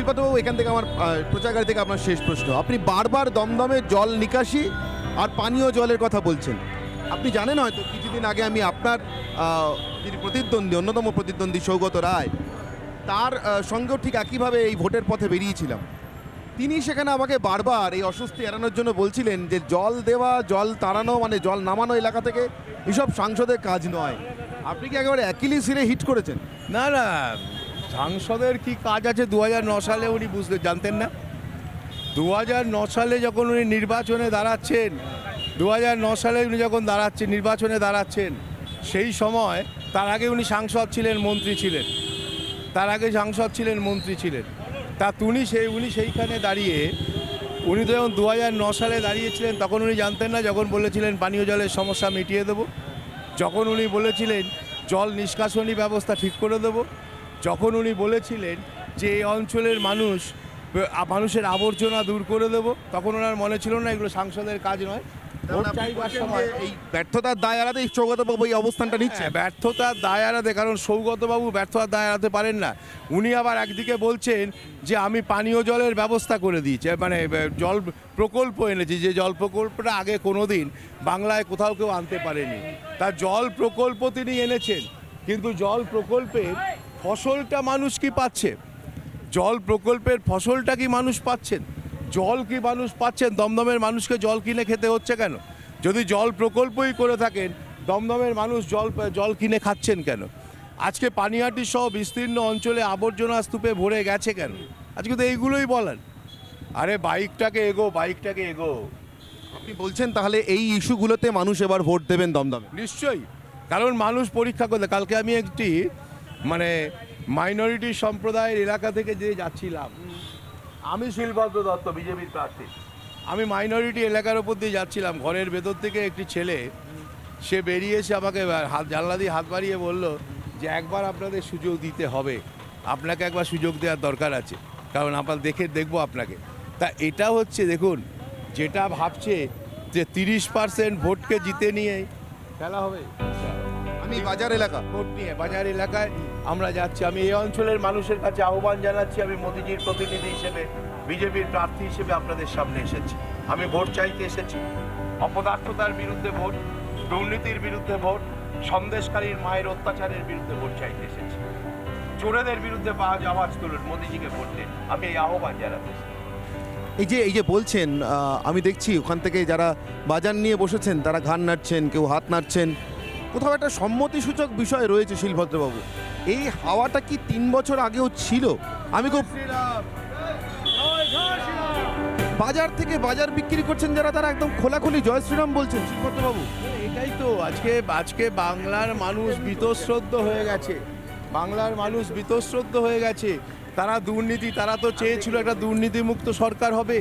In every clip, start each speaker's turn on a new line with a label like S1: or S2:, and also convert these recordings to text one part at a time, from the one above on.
S1: শিল্পাতবাবু এখান থেকে আমার আহ, প্রচারগাড়ি থেকে আপনার শেষ প্রশ্ন। আপনি বারবার দমদমে জল নিকাশি আর পানীয় জলের কথা বলছেন। আপনি জানেন হয়তো কিছুদিন আগে আমি আপনার যিনি প্রতিদ্বন্দ্বী অন্যতম প্রতিদ্বন্দ্বী সৌগত রায় তার সঙ্গেও ঠিক একইভাবে এই ভোটের পথে বেরিয়েছিলাম। তিনি সেখানে আমাকে বারবার এই অস্বস্তি এড়ানোর জন্য বলছিলেন যে জল দেওয়া জল তাড়ানো মানে জল নামানো এলাকা থেকে এসব সাংসদের কাজ নয়। আপনি কি একেবারে একইলি সিরে হিট করেছেন?
S2: না না সাংসদের কি কাজ আছে? দু সালে উনি বুঝতে, জানতেন না? দু সালে যখন উনি নির্বাচনে দাঁড়াচ্ছেন দু সালে উনি যখন দাঁড়াচ্ছেন, নির্বাচনে দাঁড়াচ্ছেন, সেই সময় তার আগে উনি সাংসদ ছিলেন, মন্ত্রী ছিলেন। তার আগে সাংসদ ছিলেন, মন্ত্রী ছিলেন। তা উনি সেই, উনি সেইখানে দাঁড়িয়ে, উনি তো যখন দু সালে দাঁড়িয়েছিলেন, তখন উনি জানতেন না, যখন বলেছিলেন পানীয় জলের সমস্যা মিটিয়ে দেবো। যখন উনি বলেছিলেন জল নিষ্কাশনী ব্যবস্থা ঠিক করে দেব। যখন উনি বলেছিলেন যে এই অঞ্চলের মানুষ মানুষের আবর্জনা দূর করে দেব তখন ওনার মনে ছিল না এগুলো সাংসদের কাজ নয়।
S1: এই ব্যর্থতার দায় এড়াতে সৌগতবাবু এই অবস্থানটা নিচ্ছে
S2: হ্যাঁ, ব্যর্থতার দায় এড়াতে কারণ সৌগতবাবু ব্যর্থতার দায় এড়াতে পারেন না। উনি আবার একদিকে বলছেন যে আমি পানীয় জলের ব্যবস্থা করে দিয়েছি। মানে জল প্রকল্প এনেছি। যে জল প্রকল্পটা আগে কোনো দিন বাংলায় কোথাও কেউ আনতে পারেনি। তার জল প্রকল্প তিনি এনেছেন। কিন্তু জল প্রকল্পের ফসলটা মানুষ কি পাচ্ছে? জল প্রকল্পের ফসলটা কি মানুষ পাচ্ছেন? জল কি মানুষ পাচ্ছেন? দমদমের মানুষকে জল কিনে খেতে হচ্ছে কেন? যদি জল প্রকল্পই করে থাকেন দমদমের মানুষ জল জল কিনে খাচ্ছেন কেন? আজকে পানিহাটি সহ বিস্তীর্ণ অঞ্চলে আবর্জনা স্তূপে ভরে গেছে কেন? আজকে তো এইগুলোই বলেন আরে বাইকটাকে এগো বাইকটাকে এগো।
S1: আপনি বলছেন তাহলে এই ইস্যুগুলোতে মানুষ এবার ভোট দেবেন দমদমে?
S2: নিশ্চয়ই। কারণ মানুষ পরীক্ষা করলে কালকে আমি একটি মানে মাইনরিটি সম্প্রদায়ের এলাকা থেকে যে যাচ্ছিলাম আমি শিলভদ্র দত্ত বিজেপির প্রার্থী। আমি মাইনরিটি এলাকার ওপর দিয়ে যাচ্ছিলাম। ঘরের ভেতর থেকে একটি ছেলে সে বেরিয়ে এসে আমাকে হাত জানলা দিয়ে হাত বাড়িয়ে বলল যে একবার আপনাদের সুযোগ দিতে হবে। আপনাকে একবার সুযোগ দেওয়ার দরকার আছে। কারণ আপনার দেখে দেখব আপনাকে। তা এটা হচ্ছে দেখুন যেটা ভাবছে যে তিরিশ পার্সেন্ট ভোটকে জিতে নিয়ে খেলা হবে।
S1: আমি বাজার এলাকা।
S2: ভোট নিয়ে বাজার এলাকায় আমরা যাচ্ছি, আমি এই অঞ্চলের মানুষের কাছে আহ্বান জানাচ্ছি, আমি মোদিজির প্রতিনিধি হিসেবে, বিজেপির প্রার্থী হিসেবে আপনাদের সামনে এসেছি। আমি ভোট চাইতে এসেছি। অপদার্থতার বিরুদ্ধে ভোট, দুর্নীতির বিরুদ্ধে ভোট, সন্দেশকারীর মায়ের অত্যাচারের বিরুদ্ধে ভোট চাইতে এসেছি। চোরেদের বিরুদ্ধে আওয়াজ আওয়াজ তুলুন, মোদিজিকে ভোট দিন। আমি এই আহ্বান জানাতে
S1: এই যে এই যে বলছেন আমি দেখছি ওখান থেকে যারা বাজার নিয়ে বসেছেন, তারা ঘান নাড়ছেন, কেউ হাত নাড়ছেন। কোথাও একটা সম্মতিসূচক বিষয় রয়েছে শিলভদ্রবাবু। এই হাওয়াটা কি তিন বছর আগেও ছিল? আমি খুব বাজার থেকে বাজার বিক্রি করছেন যারা, তারা একদম খোলাখুলি জয় শ্রীরাম বলছেন, শিলভদ্রবাবু।
S2: এটাই তো, আজকে আজকে বাংলার মানুষ বীতশ্রদ্ধ হয়ে গেছে। বাংলার মানুষ বীতশ্রদ্ধ হয়ে গেছে। তারা দুর্নীতি, তারা তো চেয়েছিল একটা দুর্নীতিমুক্ত সরকার হবে।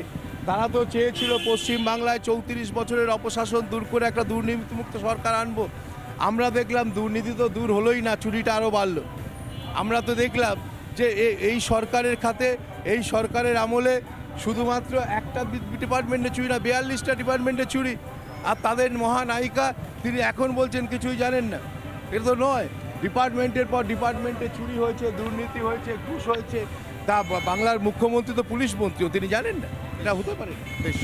S2: তারা তো চেয়েছিল পশ্চিম বাংলায় চৌত্রিশ বছরের অপশাসন দূর করে একটা দুর্নীতিমুক্ত সরকার আনব। আমরা দেখলাম দুর্নীতি তো দূর হলোই না, চুরিটা আরও বাড়লো। আমরা তো দেখলাম যে এই সরকারের খাতে, এই সরকারের আমলে শুধুমাত্র একটা ডিপার্টমেন্টে চুরি না, বিয়াল্লিশটা ডিপার্টমেন্টে চুরি। আর তাদের মহানায়িকা, তিনি এখন বলছেন কিছুই জানেন না। এটা তো নয়, ডিপার্টমেন্টের পর ডিপার্টমেন্টে চুরি হয়েছে, দুর্নীতি হয়েছে, ঘুষ হয়েছে। তা বাংলার মুখ্যমন্ত্রী তো পুলিশ মন্ত্রীও তিনি জানেন না? এটা হতে পারে।
S1: বেশ।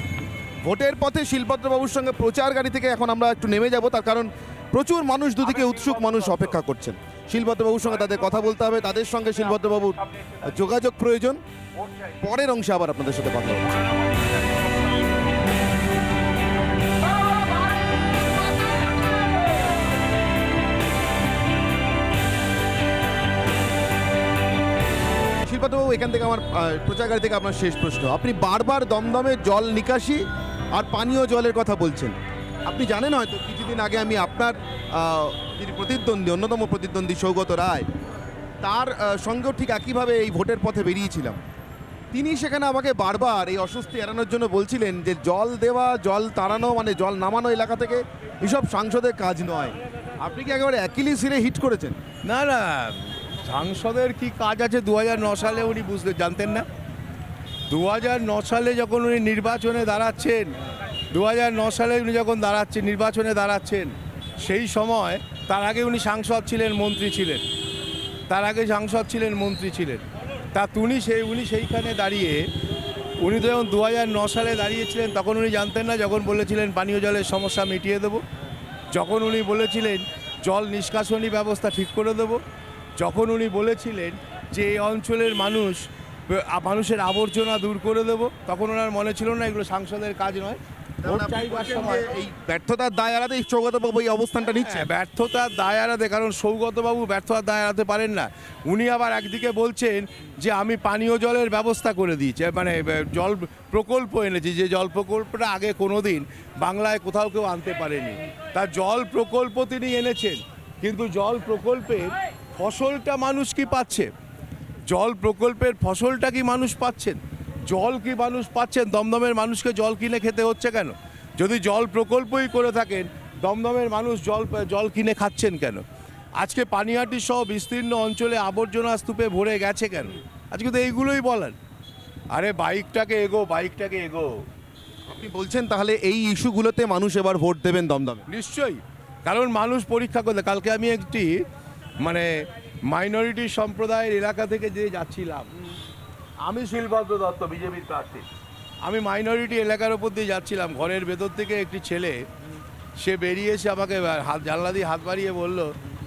S1: ভোটের পথে শিলভদ্রবাবুর সঙ্গে প্রচার গাড়ি থেকে এখন আমরা একটু নেমে যাব, তার কারণ প্রচুর মানুষ দুদিকে উৎসুক মানুষ অপেক্ষা করছেন। শিলভদ্রবাবুর সঙ্গে তাদের কথা বলতে হবে তাদের সঙ্গে শিলভদ্রবাবুর যোগাযোগ প্রয়োজন। পরের অংশে আবার আপনাদের সাথে কথা হবে শিল্পাতবাবু এখান থেকে আমার আহ, প্রচার গাড়ি থেকে আপনার শেষ প্রশ্ন। আপনি বারবার দমদমে জল নিকাশি আর পানীয় জলের কথা বলছেন। আপনি জানেন হয়তো কিছুদিন আগে আমি আপনার যিনি প্রতিদ্বন্দ্বী, অন্যতম প্রতিদ্বন্দ্বী সৌগত রায়, তার সঙ্গেও ঠিক একইভাবে এই ভোটের পথে বেরিয়েছিলাম। তিনি সেখানে আমাকে বারবার এই অস্বস্তি এড়ানোর জন্য বলছিলেন যে জল দেওয়া, জল তাড়ানো মানে জল নামানো এলাকা থেকে এসব সাংসদের কাজ নয়। আপনি কি একেবারে একইলি সিরে হিট করেছেন?
S2: না না, সাংসদের কি কাজ আছে দু সালে উনি বুঝতে জানতেন না? দু সালে যখন উনি নির্বাচনে দাঁড়াচ্ছেন দু সালে উনি যখন দাঁড়াচ্ছেন, নির্বাচনে দাঁড়াচ্ছেন, সেই সময় তার আগে উনি সাংসদ ছিলেন, মন্ত্রী ছিলেন। তার আগে সাংসদ ছিলেন, মন্ত্রী ছিলেন। তা উনি সেই, উনি সেইখানে দাঁড়িয়ে, উনি তো যখন দু সালে দাঁড়িয়েছিলেন, তখন উনি জানতেন না, যখন বলেছিলেন পানীয় জলের সমস্যা মিটিয়ে দেবো। যখন উনি বলেছিলেন জল নিষ্কাশনী ব্যবস্থা ঠিক করে দেব। যখন উনি বলেছিলেন যে এই অঞ্চলের মানুষ মানুষের আবর্জনা দূর করে দেব, তখন ওনার মনে ছিল না এগুলো সাংসদের কাজ নয়। ভোট চাইবার সময়।
S1: এই ব্যর্থতার দায় এড়াতে সৌগতবাবু এই অবস্থানটা নিচ্ছে
S2: হ্যাঁ, ব্যর্থতার দায় এড়াতে কারণ সৌগতবাবু ব্যর্থতার দায় এড়াতে পারেন না। উনি আবার একদিকে বলছেন যে আমি পানীয় জলের ব্যবস্থা করে দিয়েছি। মানে জল প্রকল্প এনেছি। যে জল প্রকল্পটা আগে কোনো দিন বাংলায় কোথাও কেউ আনতে পারেনি। তার জল প্রকল্প তিনি এনেছেন। কিন্তু জল প্রকল্পের ফসলটা মানুষ কি পাচ্ছে? জল প্রকল্পের ফসলটা কি মানুষ পাচ্ছেন? জল কি মানুষ পাচ্ছেন? দমদমের মানুষকে জল কিনে খেতে হচ্ছে কেন? যদি জল প্রকল্পই করে থাকেন দমদমের মানুষ জল জল কিনে খাচ্ছেন কেন? আজকে পানিহাটি সহ বিস্তীর্ণ অঞ্চলে আবর্জনা স্তূপে ভরে গেছে কেন? আজকে তো এইগুলোই বলেন। আরে বাইকটাকে এগো বাইকটাকে এগো।
S1: আপনি বলছেন তাহলে এই ইস্যুগুলোতে মানুষ এবার ভোট দেবেন দমদমে?
S2: নিশ্চয়ই। কারণ মানুষ পরীক্ষা করলে কালকে আমি একটি মানে মাইনরিটি সম্প্রদায়ের এলাকা থেকে যে যাচ্ছিলাম আমি শিলভদ্র দত্ত বিজেপির প্রার্থী। আমি মাইনরিটি এলাকার ওপর দিয়ে যাচ্ছিলাম। ঘরের ভেতর থেকে একটি ছেলে সে বেরিয়ে এসে আমাকে হাত জানলা দিয়ে হাত বাড়িয়ে বলল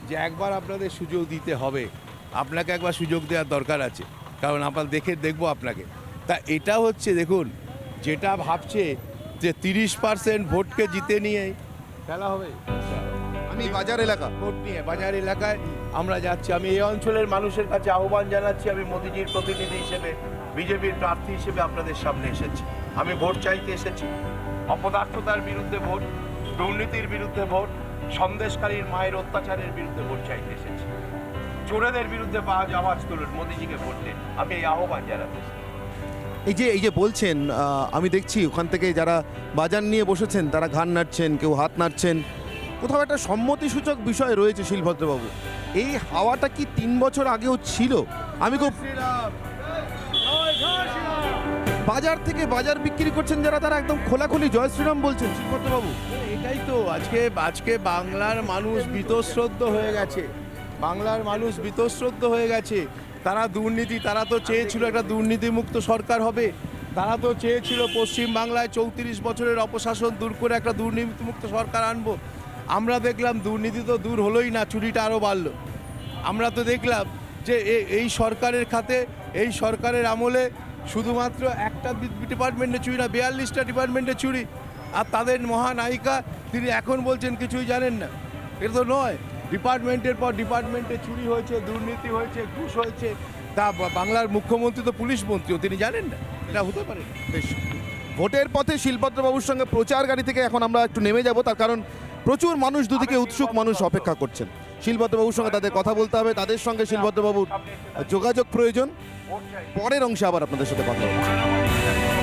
S2: যে একবার আপনাদের সুযোগ দিতে হবে। আপনাকে একবার সুযোগ দেওয়ার দরকার আছে। কারণ আপনার দেখে দেখব আপনাকে। তা এটা হচ্ছে দেখুন যেটা ভাবছে যে তিরিশ পার্সেন্ট ভোটকে জিতে নিয়ে খেলা হবে।
S1: আমি বাজার এলাকা।
S2: ভোট নিয়ে বাজার এলাকায় আমরা যাচ্ছি, আমি এই অঞ্চলের মানুষের কাছে আহ্বান জানাচ্ছি, আমি মোদিজির প্রতিনিধি হিসেবে, বিজেপির প্রার্থী হিসেবে আপনাদের সামনে এসেছি। আমি ভোট চাইতে এসেছি। অপদার্থতার বিরুদ্ধে ভোট, দুর্নীতির বিরুদ্ধে ভোট, সন্দেশকারীর মায়ের অত্যাচারের বিরুদ্ধে ভোট চাইতে এসেছি। চোরেদের বিরুদ্ধে পাওয়া আওয়াজ তুলুন, মোদিজিকে ভোট দিন। আমি এই আহ্বান জানাতে
S1: এই যে এই যে বলছেন আমি দেখছি ওখান থেকে যারা বাজার নিয়ে বসেছেন, তারা ঘান নাড়ছেন, কেউ হাত নাড়ছেন। কোথাও একটা সম্মতিসূচক বিষয় রয়েছে শিলভদ্রবাবু। এই হাওয়াটা কি তিন বছর আগেও ছিল? আমি খুব বাজার থেকে বাজার বিক্রি করছেন যারা, তারা একদম খোলাখুলি জয় শ্রীরাম বলছেন। শিলভদ্রবাবু
S2: এটাই তো, আজকে আজকে বাংলার মানুষ বীতশ্রদ্ধ হয়ে গেছে। বাংলার মানুষ বীতশ্রদ্ধ হয়ে গেছে। তারা দুর্নীতি, তারা তো চেয়েছিল একটা দুর্নীতিমুক্ত সরকার হবে। তারা তো চেয়েছিল পশ্চিম বাংলায় চৌত্রিশ বছরের অপশাসন দূর করে একটা দুর্নীতিমুক্ত সরকার আনব। আমরা দেখলাম দুর্নীতি তো দূর হলোই না চুরিটা আরও বাড়লো। আমরা তো দেখলাম যে এই সরকারের খাতে, এই সরকারের আমলে শুধুমাত্র একটা ডিপার্টমেন্টে চুরি না, বিয়াল্লিশটা ডিপার্টমেন্টে চুরি। আর তাদের মহানায়িকা, তিনি এখন বলছেন কিছুই জানেন না। এটা তো নয়, ডিপার্টমেন্টের পর ডিপার্টমেন্টে চুরি হয়েছে, দুর্নীতি হয়েছে, ঘুষ হয়েছে। তা বাংলার মুখ্যমন্ত্রী তো পুলিশ মন্ত্রীও তিনি জানেন না? এটা হতে পারে।
S1: বেশ। ভোটের পথে শিলভদ্রবাবুর সঙ্গে প্রচার গাড়ি থেকে এখন আমরা একটু নেমে যাব, তার কারণ প্রচুর মানুষ দুদিকে উৎসুক মানুষ অপেক্ষা করছেন। শিলভদ্রবাবুর সঙ্গে তাদের কথা বলতে হবে। তাদের সঙ্গে শিলভদ্রবাবুর যোগাযোগ প্রয়োজন। পরের অংশে আবার আপনাদের সাথে কথা হবে